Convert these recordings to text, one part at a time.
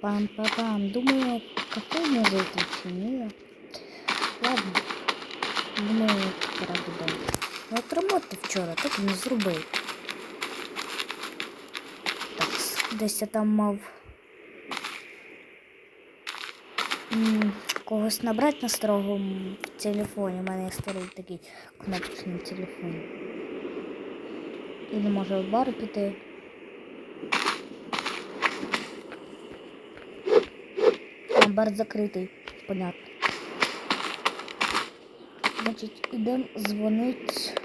Пам-пам-пам. Думаю, кофейню зайти чи ні. Ладно. Думаю, пора додому. Ну, от роботи вчора так не зробив. Так, десь я там мав. Когось набрати на старому телефоні. У мене є старий такий кнопочний телефон. І не може в бар піти. Бар закритий, понятно. Значить, ідемо дзвонить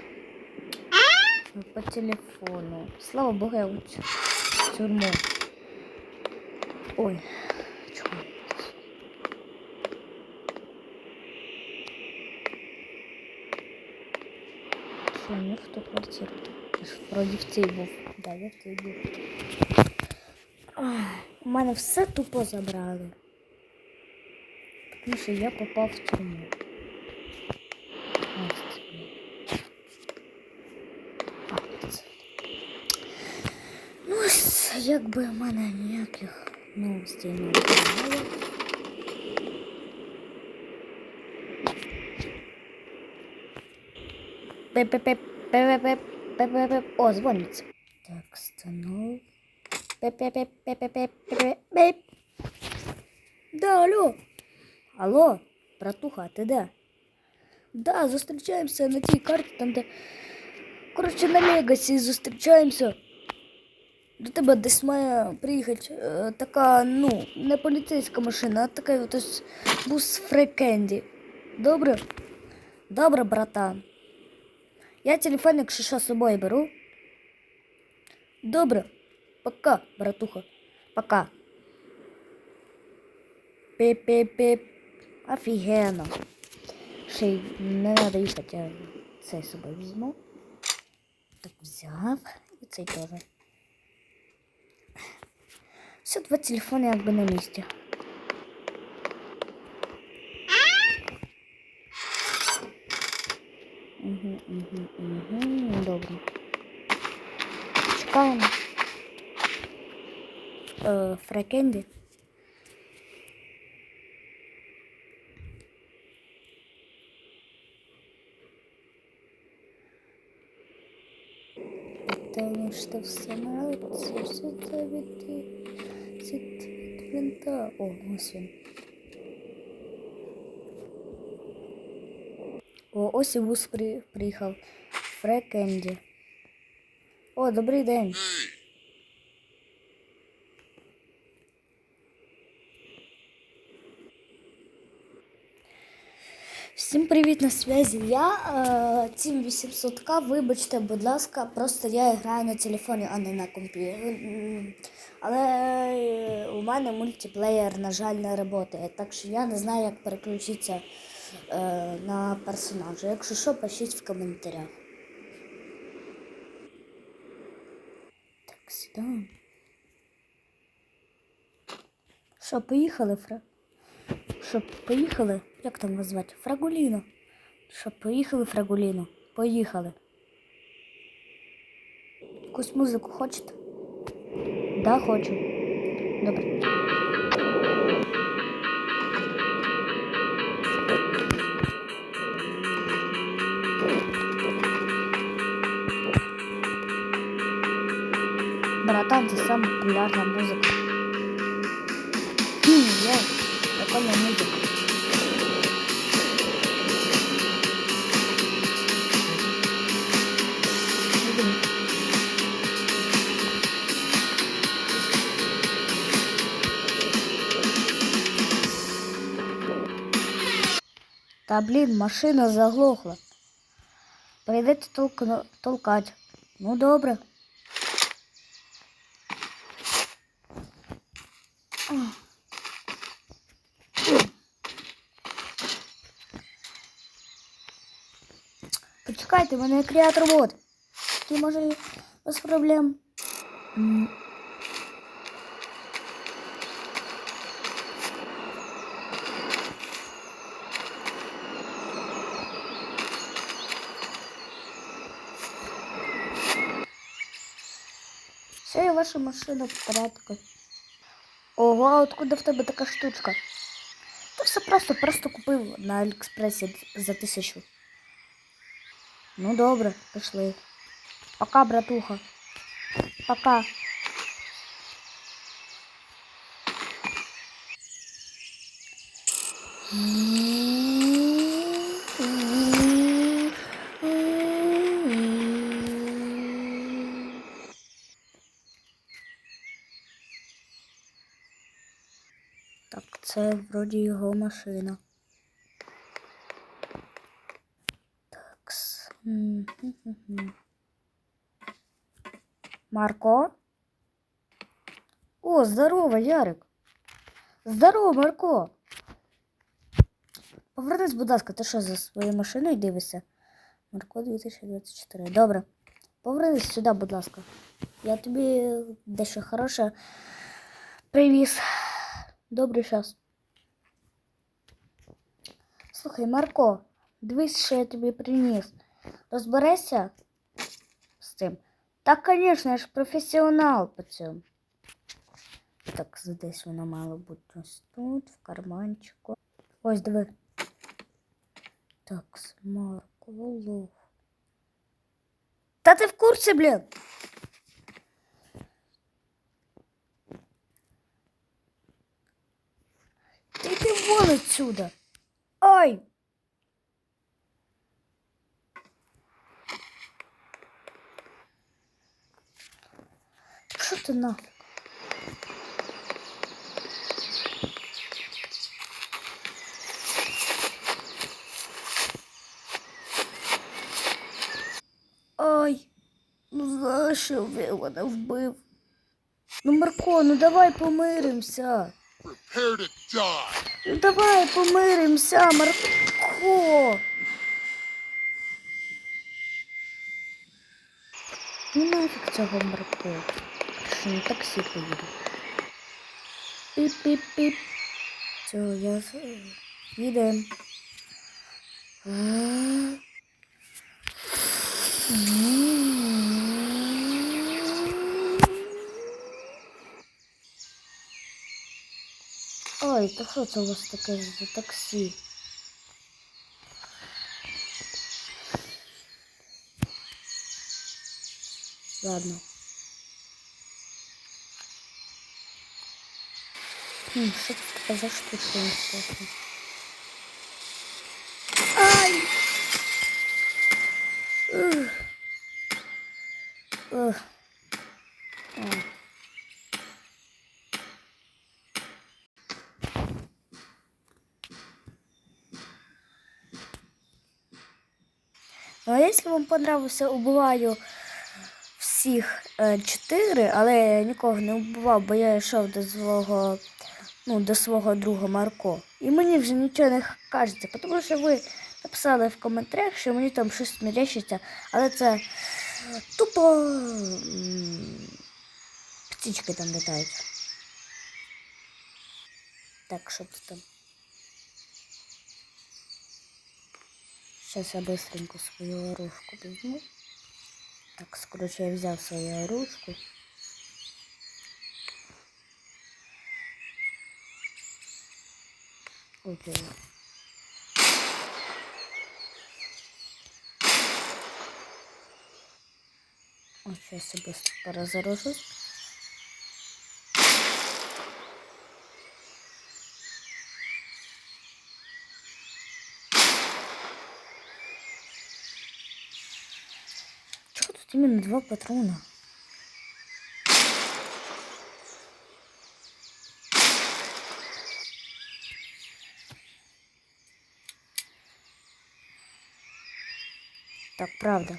по телефону. Слава Богу, я от в тюрму. Ой, чого? Що, ніхто квартиру? Вроді в цій був. Да, я в цій був. Ах, У мене все тупо забрали. Що я попав в тюрму. Ну, якби в мене ніяких новостей не було. Пе-пе-пе-пе-пе-пе-пе-пе. О, дзвониться. Так, станов. Пе-пе-пе-пе-пе-пе-пе. Да, алло. Алло, братуха, ти де? Да, зустрічаємося на тій карті, там де. Коротше, на Легасі зустрічаємося. До тебе десь має приїхати е, така, ну, не поліцейська машина, а така от ось бус фрекенді. Добре? Добре, братан. Я телефон, якщо що, з собою беру. Добре. Пока, братуха. Пока. Піп-піп-піп. Офігенно. Ще й не треба їхати, я цей з собою візьму. Так взяв. І цей теж. Все, два телефони якби на місці. Угу, угу, угу. Добре. Чекаємо. Е, фрекенді. Потому что все самолете все зависит от винта. О, ось він. О, ось і бус при, приїхав. Фрекенді. О, добрий день. Всім привіт на зв'язі. Я Тім 800К, вибачте, будь ласка, просто я граю на телефоні, а не на компі. Але е, у мене мультиплеєр, на жаль, не працює, так що я не знаю, як переключитися е, на персонажа. Якщо що, пишіть в коментарях. Так, сідаємо. Що, поїхали, Фра? Що, поїхали? Як там вас? Фрагуліно. Що, поїхали, Фрагуліно? Поїхали. Якусь музику хочете? Да, хочу. Добре. Братан, це сама популярна музика. Блін. Та блін, машина заглохла. Прийдеться толкно... толкать. Ну добре. Почекайте, в мене є креатор бот. Який може і без проблем. М. Все, і ваша машина в порядку. Ого, а откуда в тебе така штучка? Та все просто, просто купив на Аліекспресі за тисячу. Ну добре, пішли. Пока, братуха. Пока. Так, це вроді його машина. Марко? О, здорово, Ярик. Здорово, Марко. Повернись, будь ласка, ти що за своєю машиною дивишся? Марко 2024. Добре. Повернись сюди, будь ласка. Я тобі дещо хороше привіз. Добрий час. Слухай, Марко, дивись, що я тобі приніс. Розберешся з цим? Так, звісно, я ж професіонал по цьому. Так, десь воно мало бути ось тут, в карманчику. Ось диви. Так, Марко, Волох. Та ти в курсі, блін? Ти йди вон отсюда. Ай! Що ти нафіг? Ай, ну за що ви вбив? Ну, Марко, ну давай die. Ну давай помиримося, Марко. Ну нафіг цього Марко. Що на таксі поїду. Піп-піп-піп. Все, я їдем. Ой, то що це у вас таке за таксі? Ладно. Хм, що це таке за штучка інтересна? Ай! Ух. Ух. А. Ну, а якщо вам понравився, убиваю всіх е, чотири, але я нікого не вбивав, бо я йшов до свого, ну, до свого друга Марко. І мені вже нічого не кажеться, тому що ви написали в коментарях, що мені там щось мерещиться, але це тупо птички там літають. Так, що це там? Сейчас я быстренько свою оружку возьму. Так, короче, я взял свою оружку. Окей. Вот сейчас я быстро поразоружусь. Чего тут именно два патрона? Так, правда.